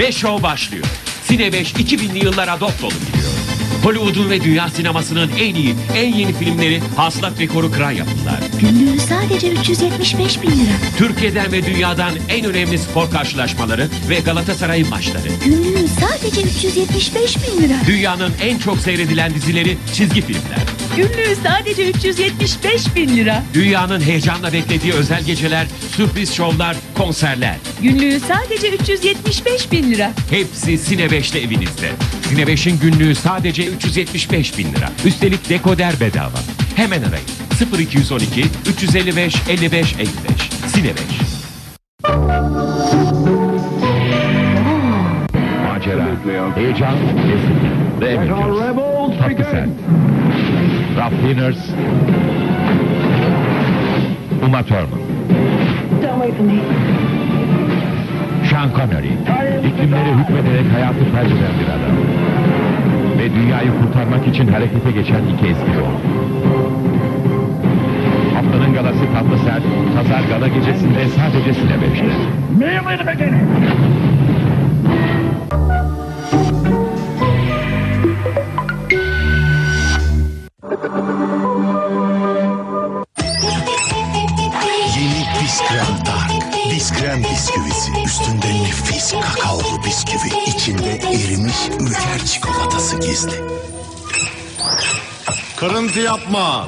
Ve show başlıyor. Sine 5 2000'li yıllara dop dolu gidiyor. Hollywood'un ve dünya sinemasının en iyi, en yeni filmleri hasılat rekoru kıran yapımlar. Günlüğü sadece 375 bin lira. Türkiye'den ve dünyadan en önemli spor karşılaşmaları ve Galatasaray'ın maçları. Günlüğü sadece 375 bin lira. Dünyanın en çok seyredilen dizileri, çizgi filmler. Günlüğü sadece 375 bin lira. Dünyanın heyecanla beklediği özel geceler, sürpriz şovlar, konserler. Günlüğü sadece 375 bin lira. Hepsi Sine 5'te evinizde. Sine 5'in günlüğü sadece 375 bin lira. Üstelik dekoder bedava. Hemen arayın. 0212 355 55 55. Sine 5. Macera, heyecan. The Avengers, Tatlı Sen. Ralph Winners, Uma Thurman. Sean Connery, iklimlere hükmederek hayatı felç eden bir adam. Ve dünyayı kurtarmak için harekete geçen iki eski dost. Haftanın galası Tatlı Sen, Pazar Gala gecesinde sadece Sine 5'te. Yeni Biskrem Dark. Biskrem bisküvisi. Üstünde nefis kakaolu bisküvi. İçinde erimiş ülker çikolatası gizli. Kırıntı yapma.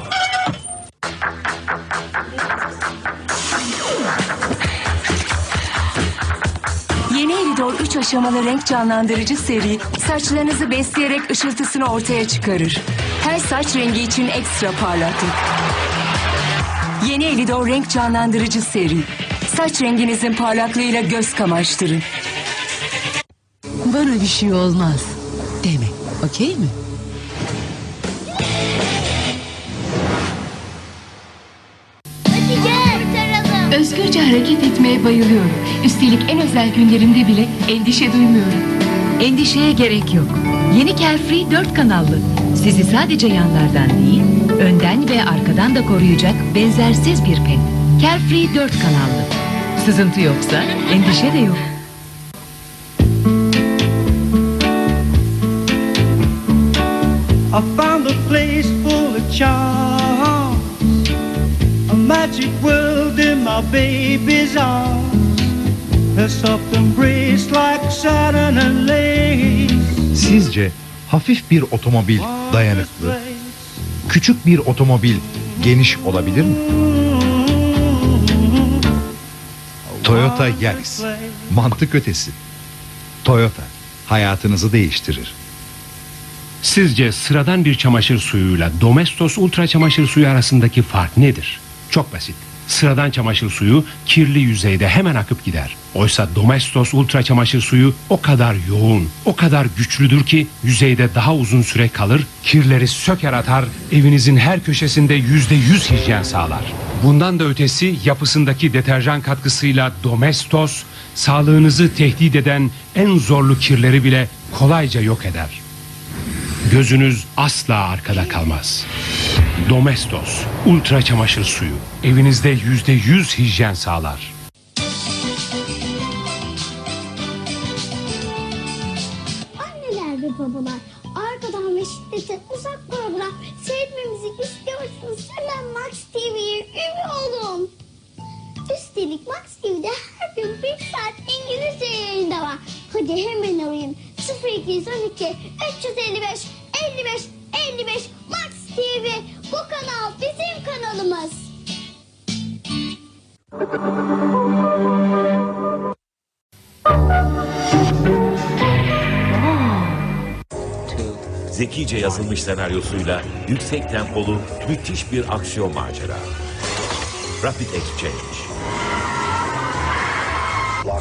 Yeni Eridor 3 aşamalı renk canlandırıcı seri saçlarınızı besleyerek ışıltısını ortaya çıkarır. Her saç rengi için ekstra parlaklık. Yeni Elidor renk canlandırıcı seri. Saç renginizin parlaklığıyla göz kamaştırın. Bana bir şey olmaz. Deme. Okey mi? Özgürce hareket etmeye bayılıyorum. Üstelik en özel günlerimde bile endişe duymuyorum. Endişeye gerek yok. Yeni Carefree 4 kanallı. Sizi sadece yanlardan değil, önden ve arkadan da koruyacak benzersiz bir pet. Carefree 4 kanallı. Sızıntı yoksa endişe de yok. I found a place full of charms, a magic world in my baby's arms, a soft embrace like satin and lace. Sizce hafif bir otomobil dayanıklı, küçük bir otomobil geniş olabilir mi? Toyota Yaris. Mantık ötesi. Toyota hayatınızı değiştirir. Sizce sıradan bir çamaşır suyuyla Domestos ultra çamaşır suyu arasındaki fark nedir? Çok basit. Sıradan çamaşır suyu kirli yüzeyde hemen akıp gider. Oysa Domestos ultra çamaşır suyu o kadar yoğun, o kadar güçlüdür ki yüzeyde daha uzun süre kalır, kirleri söker atar, evinizin her köşesinde yüzde yüz hijyen sağlar. Bundan da ötesi yapısındaki deterjan katkısıyla Domestos, sağlığınızı tehdit eden en zorlu kirleri bile kolayca yok eder. Gözünüz asla arkada kalmaz. Domestos, ultra çamaşır suyu. Evinizde yüzde yüz hijyen sağlar. Anneler ve babalar arkadan ve şiddete uzak program seyretmemizi istiyorsanız hemen Max TV'ye üye olun. Üstelik Max TV'de her gün bir saat İngilizce yayında var. Hadi hemen arayın. 0212 355 55 55 Zekice yazılmış senaryosuyla yüksek tempolu müthiş bir aksiyon macera. Rapid Exchange.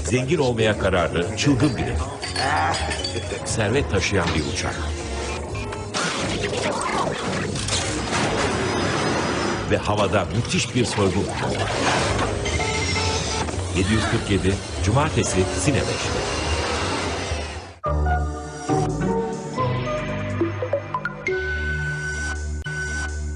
Zengin olmaya kararlı, çılgın biri. Servet taşıyan bir uçak. Ve havada müthiş bir soygun. 747 Cumartesi Sine 5'te.